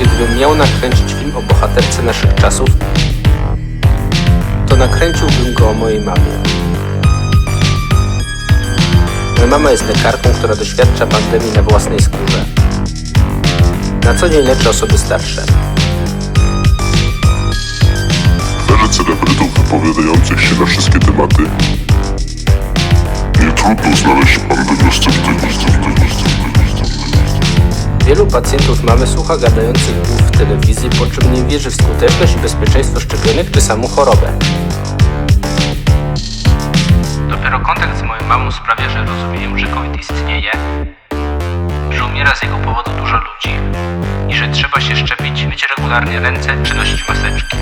Gdybym miał nakręcić film o bohaterce naszych czasów, to nakręciłbym go o mojej mamie. Moja mama jest lekarką, która doświadcza pandemii na własnej skórze. Na co dzień leczy osoby starsze. W erze celebrytów wypowiadających się na wszystkie tematy nie trudno znaleźć pandemię sceptyków. Wielu pacjentów mamy słucha gadających głów w telewizji, po czym nie wierzy w skuteczność i bezpieczeństwo szczepionek czy samą chorobę. Dopiero kontakt z moją mamą sprawia, że rozumiem, że COVID istnieje, że umiera z jego powodu dużo ludzi i że trzeba się szczepić, myć regularnie ręce czy nosić maseczki.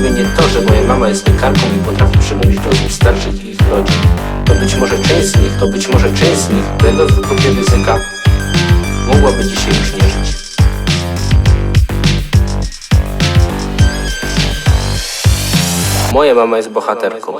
Nie to, że moja mama jest lekarką i potrafi przemówić do osób starszych i ich rodzin, to być może część z nich, to być może część z nich, będąc w grupie ryzyka, mogłaby dzisiaj już nie żyć. Moja mama jest bohaterką.